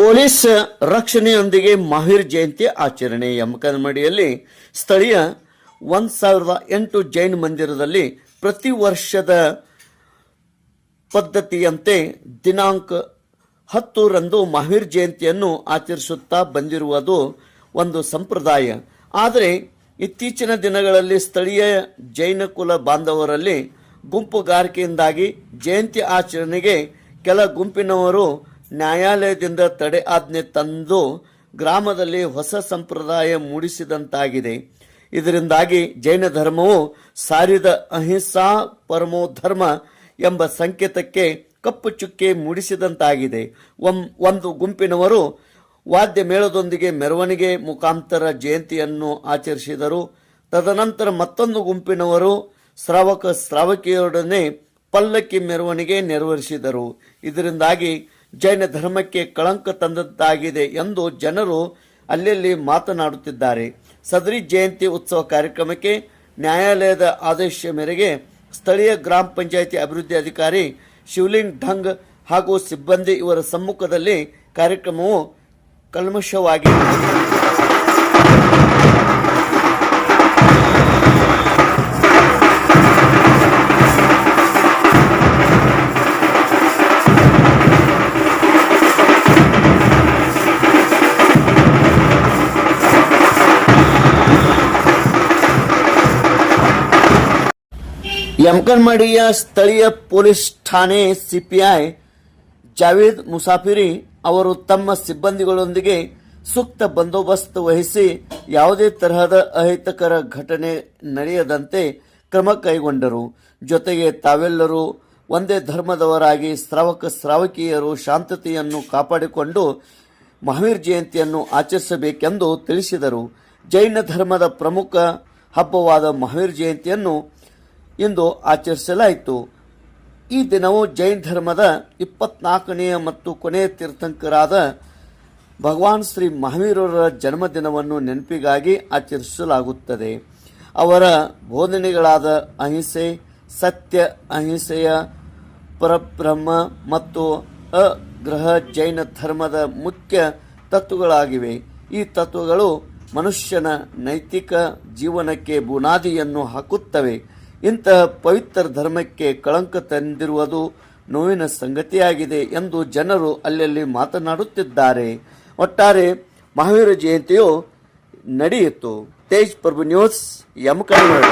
Police ರಕ್ಷಣೆಯೊಂದಿಗೆ ಮಹಿರ್ ಜಯಂತಿ ಆಚರಣೆ. ಯಮಕನಮಡಿಯಲ್ಲಿ ಸ್ಥಳೀಯ ಒಂದು ಸಾವಿರದ ಎಂಟು ಜೈನ ಮಂದಿರದಲ್ಲಿ ಪ್ರತಿ ವರ್ಷದ ಪದ್ಧತಿಯಂತೆ ದಿನಾಂಕ ಹತ್ತರಂದು ಮಹಿರ್ ಜಯಂತಿಯನ್ನು ಆಚರಿಸುತ್ತಾ ಬಂದಿರುವುದು ಒಂದು ಸಂಪ್ರದಾಯ. ಆದರೆ ಇತ್ತೀಚಿನ ದಿನಗಳಲ್ಲಿ ಸ್ಥಳೀಯ ಜೈನ ಕುಲ ಬಾಂಧವರಲ್ಲಿ ಗುಂಪುಗಾರಿಕೆಯಿಂದಾಗಿ ಜಯಂತಿ ಆಚರಣೆಗೆ ಕೆಲ ಗುಂಪಿನವರು ನ್ಯಾಯಾಲಯದಿಂದ ತಡೆ ಆಜ್ಞೆ ತಂದು ಗ್ರಾಮದಲ್ಲಿ ಹೊಸ ಸಂಪ್ರದಾಯ ಮೂಡಿಸಿದಂತಾಗಿದೆ. ಇದರಿಂದಾಗಿ ಜೈನ ಧರ್ಮವು ಸಾರಿದ ಅಹಿಂಸಾ ಪರಮೋ ಧರ್ಮ ಎಂಬ ಸಂಕೇತಕ್ಕೆ ಕಪ್ಪು ಚುಕ್ಕೆ ಮೂಡಿಸಿದಂತಾಗಿದೆ. ಒಂದು ಗುಂಪಿನವರು ವಾದ್ಯ ಮೇಳದೊಂದಿಗೆ ಮೆರವಣಿಗೆ ಮುಖಾಂತರ ಜಯಂತಿಯನ್ನು ಆಚರಿಸಿದರು. ತದನಂತರ ಮತ್ತೊಂದು ಗುಂಪಿನವರು ಶ್ರಾವಕ, ಶ್ರಾವಕಿಯರೊಡನೆ ಪಲ್ಲಕ್ಕಿ ಮೆರವಣಿಗೆ ನೆರವೇರಿಸಿದರು. ಇದರಿಂದಾಗಿ ಜೈನ ಧರ್ಮಕ್ಕೆ ಕಳಂಕ ತಂದದ್ದಾಗಿದೆ ಎಂದು ಜನರು ಅಲ್ಲಲ್ಲಿ ಮಾತನಾಡುತ್ತಿದ್ದಾರೆ. ಸದರಿ ಜಯಂತಿ ಉತ್ಸವ ಕಾರ್ಯಕ್ರಮಕ್ಕೆ ನ್ಯಾಯಾಲಯದ ಆದೇಶ ಮೇರೆಗೆ ಸ್ಥಳೀಯ ಗ್ರಾಮ ಪಂಚಾಯಿತಿ ಅಭಿವೃದ್ಧಿ ಅಧಿಕಾರಿ ಶಿವಲಿಂಗ್ ಢಂಗ್ ಹಾಗೂ ಸಿಬ್ಬಂದಿ ಇವರ ಸಮ್ಮುಖದಲ್ಲಿ ಕಾರ್ಯಕ್ರಮವು ಕಲ್ಮಶವಾಗಿ ಯಮಕನ್ಮಡಿಯ ಸ್ಥಳೀಯ ಪೊಲೀಸ್ ಠಾಣೆ ಸಿಪಿಐ ಜಾವೇದ್ ಮುಸಾಫಿರಿ ಅವರು ತಮ್ಮ ಸಿಬ್ಬಂದಿಗಳೊಂದಿಗೆ ಸೂಕ್ತ ಬಂದೋಬಸ್ತ್ ವಹಿಸಿ ಯಾವುದೇ ತರಹದ ಅಹಿತಕರ ಘಟನೆ ನಡೆಯದಂತೆ ಕ್ರಮ ಕೈಗೊಂಡರು. ಜೊತೆಗೆ ತಾವೆಲ್ಲರೂ ಒಂದೇ ಧರ್ಮದವರಾಗಿ ಶ್ರಾವಕ ಶ್ರಾವಕಿಯರು ಶಾಂತತೆಯನ್ನು ಕಾಪಾಡಿಕೊಂಡು ಮಹಾವೀರ್ ಜಯಂತಿಯನ್ನು ಆಚರಿಸಬೇಕೆಂದು ತಿಳಿಸಿದರು. ಜೈನ ಧರ್ಮದ ಪ್ರಮುಖ ಹಬ್ಬವಾದ ಮಹಾವೀರ್ ಜಯಂತಿಯನ್ನು ಇಂದು ಆಚರಿಸಲಾಯಿತು. ಈ ದಿನವು ಜೈನ ಧರ್ಮದ ಇಪ್ಪತ್ನಾಲ್ಕನೆಯ ಮತ್ತು ಕೊನೆಯ ತೀರ್ಥಂಕರಾದ ಭಗವಾನ್ ಶ್ರೀ ಮಹಾವೀರರ ಜನ್ಮದಿನವನ್ನು ನೆನಪಿಗಾಗಿ ಆಚರಿಸಲಾಗುತ್ತದೆ. ಅವರ ಬೋಧನೆಗಳಾದ ಅಹಿಂಸೆ, ಸತ್ಯ, ಅಹಿಂಸೆಯ ಪರಬ್ರಹ್ಮ ಮತ್ತು ಅಗ್ರಹ ಜೈನ ಧರ್ಮದ ಮುಖ್ಯ ತತ್ವಗಳಾಗಿವೆ. ಈ ತತ್ವಗಳು ಮನುಷ್ಯನ ನೈತಿಕ ಜೀವನಕ್ಕೆ ಬುನಾದಿಯನ್ನು ಹಾಕುತ್ತವೆ. ಇಂತಹ ಪವಿತ್ರ ಧರ್ಮಕ್ಕೆ ಕಳಂಕ ತಂದಿರುವುದು ನೋವಿನ ಸಂಗತಿಯಾಗಿದೆ ಎಂದು ಜನರು ಅಲ್ಲಲ್ಲಿ ಮಾತನಾಡುತ್ತಿದ್ದಾರೆ. ಒಟ್ಟಾರೆ ಮಹಾವೀರ ಜಯಂತಿಯು ನಡೆಯಿತು. ತೇಜ್ ಪ್ರಭು ನ್ಯೂಸ್ ಯಮಕನ್ನಡ.